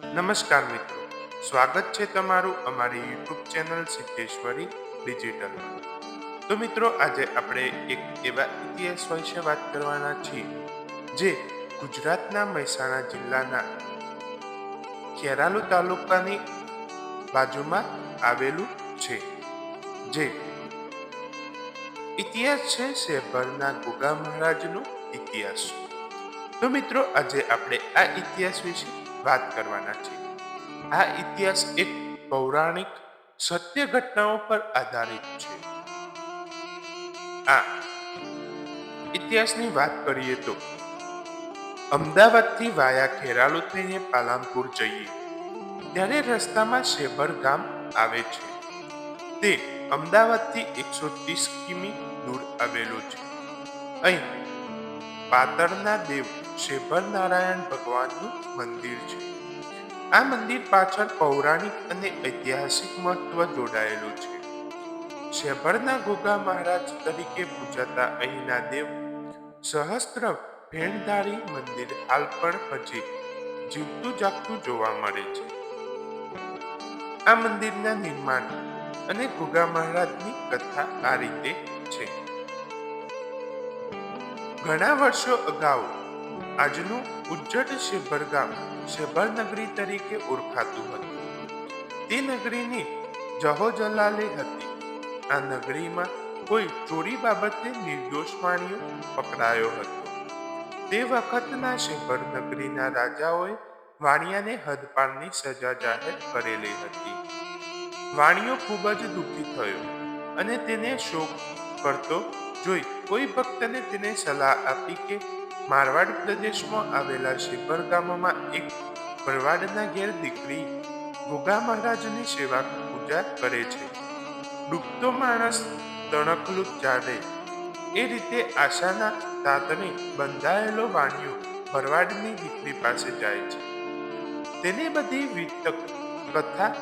નમસ્કાર મિત્રો. સ્વાગત છે તમારું અમારી યુટ્યુબ ચેનલ સિદ્ધેશ્વરી ડિજિટલમાં. તો મિત્રો, આજે આપણે એક એવા ઇતિહાસ વિશે વાત કરવાના છીએ, જે ગુજરાતના મહેસાણા જિલ્લાના ખેરાલુ તાલુકાની બાજુમાં આવેલું છે, જે ઇતિહાસ છે શેભરના ગોગા મહારાજનો ઇતિહાસ. તો મિત્રો, આજે આપણે આ ઇતિહાસ વિશે વાત કરવાના છે. આ ઇતિહાસ એક પૌરાણિક સત્ય ઘટનાઓ પર આધારિત છે. આ ઇતિહાસની વાત કરીએ તો અમદાવાદથી વાયા ખેરાલુ થઈને પાલનપુર જઈએ, ત્યારે રસ્તામાં શેભર ગામ આવે છે. તે અમદાવાદથી એકસો ત્રીસ કિમી દૂર આવેલું છે. અહીં પાતળના દેવ શેભર નારાયણ ભગવાનનું મંદિર છે. આ મંદિર પાછળ પૌરાણિક અને ઐતિહાસિક મહત્વ જોડાયેલું છે. શેભરના ગોગા મહારાજ તરીકે પૂજાતા અહીંના દેવ સહસ્ત્ર ફેણધારી મંદિર હાલ પણ હજી જીવતું જાગતું જોવા મળે છે. આ મંદિરના નિર્માણ અને ગોગા મહારાજની કથા આ રીતે છે. ઘણા વર્ષો અગાઉ આજનું ઉજ્જડ શેભર ગામ શેભર નગરી તરીકે ઓળખાતું હતું. તે નગરીની જહોજલાલે હતી. આ નગરીમાં કોઈ ચોરી બાબતે નિર્દોષ માણ્યો પકડાયો હતો. તે વખતના શેભર નગરીના રાજાઓએ વાણિયાને હદપારની સજા જાહેર કરેલી હતી. વાણિયો ખૂબ જ દુઃખી થયો અને તેને શોક કરતો જોઈ કોઈ ભક્તને તેને સલાહ આપી કે મારવાડ પ્રદેશમાં આવેલા શિબર ગામમાં એક ભરવાડના ઘેર દીકરી ગોગા મહારાજની સેવા પૂજા કરે છે. ડૂબતો માણસ તણકલું ચાલે. એ રીતે આશાના તાતને બંધાયેલો વાણિયો ભરવાડની દીકરી પાસે જાય છે. તેને બધી વિતક કથા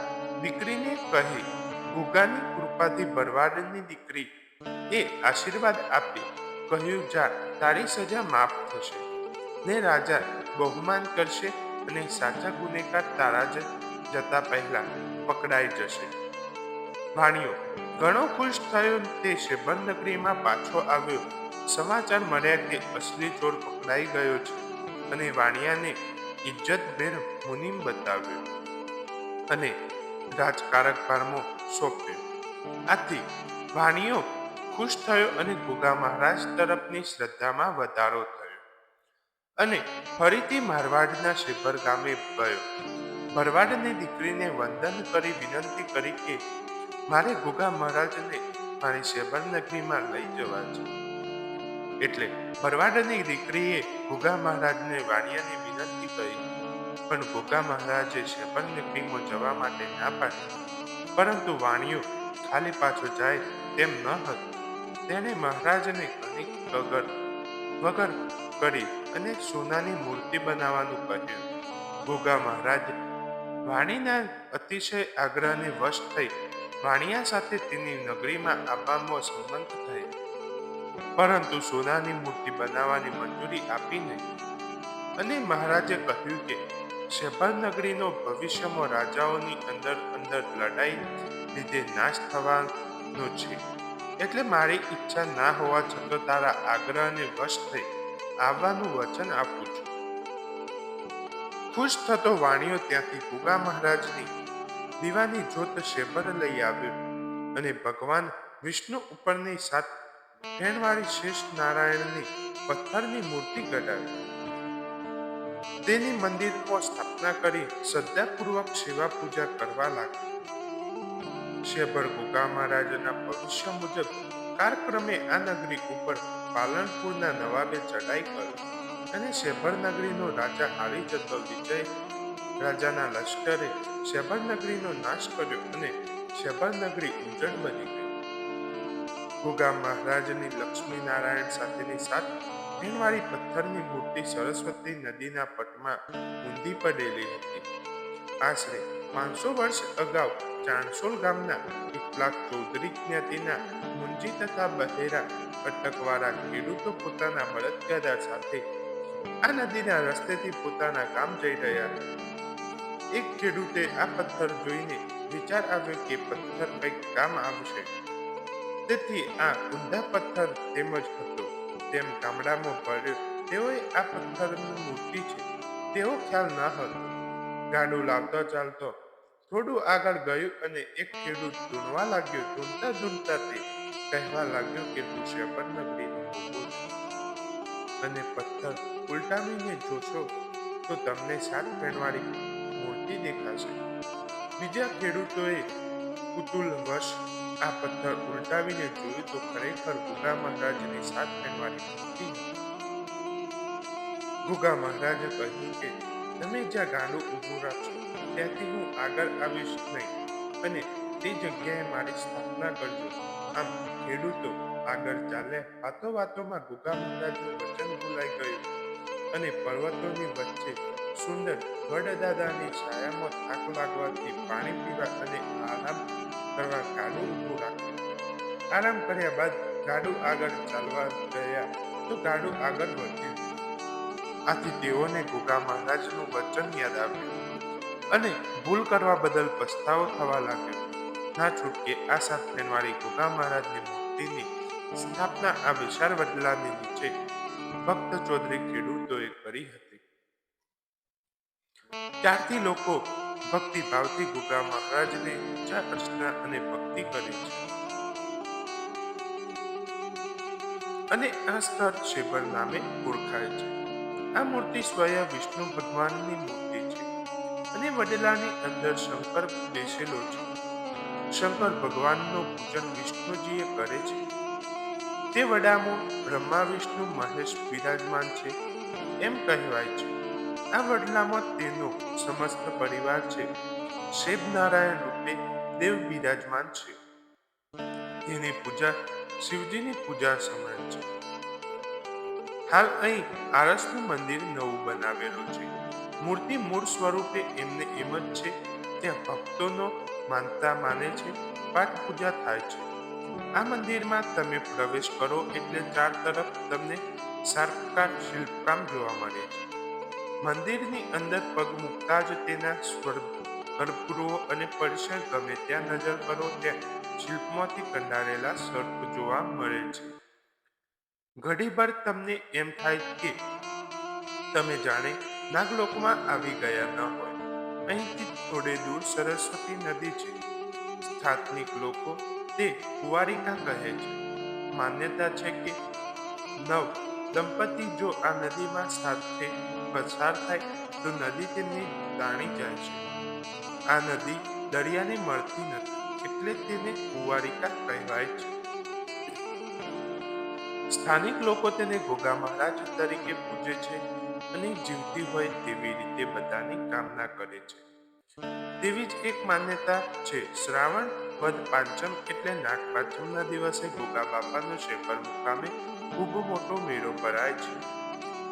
દીકરીને કહે, ગુગાની કૃપાથી ભરવાડની દીકરી એ આશીર્વાદ આપી. કહ્યું, જા, તારી સજા માફ થશે. ને રાજા બહુમાન કરશે અને સાચા ગુનેગાર તારા જ જતા પહેલા પકડાઈ જશે. ભાણિયો ઘણો ખુશ થયો તે શેબન નગરીમાં પાછો આવ્યો. સમાચાર મળ્યા કે અસલી ચોર પકડાઈ ગયો છે અને વાણિયાને ઇજ્જતભેર મુનિમ બતાવ્યો અને રાજકારક ભારમાં સોંપ્યો. આથી વાણિયો ખુશ થયો અને ગુગા મહારાજ તરફની શ્રદ્ધામાં વધારો થયો. અને ફરીથી મારવાડના શેભર ગામે ગયો. ભરવાડની દીકરીને વંદન કરી વિનંતી કરી કે, મારે ગુગા મહારાજને મારી શેબર નગરીમાં લઈ જવા છે. એટલે ભરવાડની દીકરીએ ગુગા મહારાજને વાણિયાની વિનંતી કરી. પણ ગુગા મહારાજે શેબર નગરીમાં જવા માટે ના પાડી. પરંતુ વાણિયો ખાલી પાછો જાય તેમ ન હતું. તેણે મહારાજને ઘણી વગર વગર કરી અને સોનાની મૂર્તિ બનાવવાનું કહ્યું. ગોગા મહારાજ, વાણીના અતિશય આગ્રહને વશ થઈ વાણિયા સાથે તેની નગરીમાં આવવામાં સંમત થઈ. પરંતુ સોનાની મૂર્તિ બનાવવાની મંજૂરી આપી નહીં. અને મહારાજે કહ્યું કે શેભર નગરીનો ભવિષ્યમાં રાજાઓની અંદર અંદર લડાઈ લીધે નાશ થવાનો છે. એટલે મારી ઈચ્છા ના હોવા છતાં તારા આગ્રહને વશ થઈ આવવાનું વચન આપું છું. ખુશ થતો વાણિયો ત્યાંથી ગુગા મહારાજની દીવાની જોત શેબર લઈ આવ્યો અને ભગવાન વિષ્ણુ ઉપરની સાત ફેણવાળી શેષ નારાયણની પથ્થરની મૂર્તિ કઢાવી તેની મંદિરમાં સ્થાપના કરી શ્રદ્ધાપૂર્વક સેવા પૂજા કરવા લાગ્યો શેભર ગુગા મહારાજના ભવિષ્ય મુજબ કારક્રમે આ નગરી ઉપર પાલનપુરના નવાબે ચડાઈ કરી અને શેભર નગરીનો રાજા હારી જતો વિજય રાજાના લશ્કરે શેભર નગરીનો નાશ કર્યો અને શેભર નગરી ઉજ્જડ બની ગઈ. ગુગા મહારાજની લક્ષ્મી નારાયણ સાથેની સાત ફીણવાળી પથ્થરની મૂર્તિ સરસ્વતી નદીના પટમાં ઊંધી પડેલી હતી. આશરે પાંચસો વર્ષ અગાઉ ચાણસોલ ગામના કેટલાક ચૌધરી જ્ઞાતિના મુંજી તથા બહેરા અટકવાળા ખેડૂતો પોતાના બળદગાડા સાથે આ નદીના રસ્તેથી પોતાના ગામ જઈ રહ્યા હતા. એક ખેડૂતે આ પથ્થર જોઈને વિચાર આવ્યો કે પથ્થર કંઈક કામ આવશે. તેથી આ ઊંધા પથ્થર તેમજ હતો. તેમ ગામડામાં પડ્યો તેઓએ આ પથ્થરની મૂર્તિ છે. તેવો ખ્યાલ ન હતો. ગાડું લાવતો ચાલતો થોડું આગળ ગયું અને એક ખેડૂત ધૂણવા લાગ્યો. ધૂણતા ધૂણતા તે કહેવા લાગ્યો કે તું શેપર નગરીનો અને પથ્થર ઉલટાવીને જોશો તો તમને સાત ફેણવાળી મૂર્તિ દેખાશે. બીજા ખેડૂતોએ કુતુલવશ આ પથ્થર ઉલટાવીને જોયું તો ખરેખર ગુગા મહારાજની સાત ફેણવાળી મૂર્તિ ગુગા મહારાજે કહ્યું કે, તમે જ્યાં ગાડું ઊભું રાખશો ત્યાંથી હું આગળ આવીશ નહીં. અને તે જગ્યાએ મારી સ્થાપના કરજો. આમ ખેડૂતો આગળ ચાલ્યા વાતો વાતોમાં ગુગા મહારાજનું વચન ભૂલાઈ ગયું. અને પર્વતોની વચ્ચે સુંદર વડદાદાની છાયામાં થાક લાગવાથી પાણી પીવા અને આરામ કરવા ગાડું ઊભું રાખ્યું આરામ કર્યા બાદ ગાડું આગળ ચાલવા ગયા તો ગાડું આગળ વધ્યું. આથી તેઓને ગુગા મહારાજનું વચન યાદ આવ્યું. અને ભૂલ કરવા બદલ પસ્તાવો થવા લાગ્યો. ના છૂટકે આ સાત ફેનવાળી ગોગા મહારાજની મૂર્તિની સ્થાપના આ વિશાળ વડલાની નીચે ભક્ત ચૌધરી ખેડૂતોએ કરી હતી. ત્યારથી લોકો ભક્તિ ભાવથી ગોગા મહારાજને પૂજા અર્ચના અને ભક્તિ કરે છે. અને આ સ્થળ શેબર નામે ઓળખાય છે. આ મૂર્તિ સ્વયં વિષ્ણુ ભગવાનની મૂર્તિ અને વડલાની અંદર શંકર બેસેલો છે. શંકર ભગવાનનું પૂજન વિષ્ણુજીએ કરે છે. તે વડામાં બ્રહ્મા, વિષ્ણુ, મહેશ બિરાજમાન છે એમ કહેવાય છે. આ વડલામાં તેનો સમસ્ત પરિવાર છે. શિવ નારાયણ રૂપે દેવ બિરાજમાન છે. તેની પૂજા શિવજીની પૂજા સમાન છે. હાલ અહીં આરસનું મંદિર નવું બનાવેલું છે. મૂર્તિ મૂળ સ્વરૂપે એમને એમ જ છે, ત્યાં ભક્તોનો માનતા માને છે, પાઠ પૂજા થાય છે. આ મંદિરમાં તમે પ્રવેશ કરો એટલે ચાર તરફ તમને સારકાર શિલ્પકામ જોવા મળે છે. મંદિરની અંદર પગ મૂકતા જ તેના સ્વર્ગ ગર્ભગૃહો અને પરિસર ગમે ત્યાં નજર કરો, ત્યાં શિલ્પમાંથી કંડારેલા સર્પ જોવા મળે છે. ઘડીભર તમને એમ થાય કે તમે જાણે નાગલોકમાં આવી ગયા ન હોય. અહીંથી થોડે દૂર સરસ્વતી નદી છે. સ્થાનિક લોકો તે કુંવારિકા કહે છે. માન્યતા છે કે નવ દંપતી જો આ નદીમાં સાથે પસાર થાય તો નદી તેમને તાણી જાય છે. આ નદી દરિયાને મળતી નથી એટલે તેને કુંવારિકા કહેવાય છે. સ્થાનિક લોકો તેને ગોગા મહારાજ તરીકે પૂજે છે. અને જીવતી હોય તેવી રીતે બધાની કામના કરે છે. તેવી જ એક માન્યતા છે. શ્રાવણ, વદ, પાંચમ એટલે નાગ પાંચમના દિવસે ગોગા બાપાનો શેખર મુકામે ખૂબ મોટો મેળો ભરાય છે.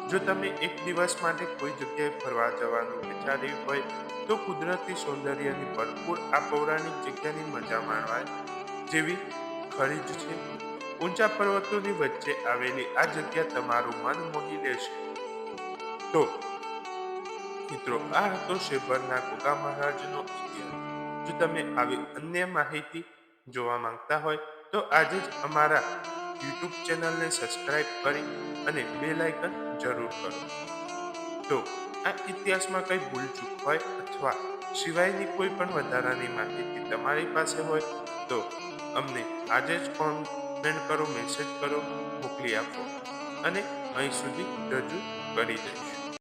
જો તમે એક દિવસ માટે કોઈ જગ્યાએ ફરવા જવાનું વિચાર્યું હોય તો કુદરતી સૌંદર્યની ભરપૂર આ પૌરાણિક જગ્યાની મજા માણવા જેવી ખરી છે. ઊંચા પર્વતોની વચ્ચે આવેલી આ જગ્યા તમારું મન મોહી લેશે. તો, મિત્રો, આ હતો શેભરના ગોગા મહારાજનો ઇતિહાસ. જો તમે આવી અન્ય માહિતી જોવા માંગતા હોય, તો આજે જ અમારા યુટ્યુબ ચેનલને સબસ્ક્રાઇબ કરી અને બેલ આઇકન જરૂર કરો. તો, આ ઇતિહાસમાં કંઈ ભૂલચૂક હોય અથવા સિવાયની કોઈ પણ વધારાની માહિતી તમારી પાસે હોય, તો અમને આજે જ કોમેન્ટ કરો, મેસેજ કરો, મોકલી આપો. અને અહીં સુધી રજૂ કરી દઈશું.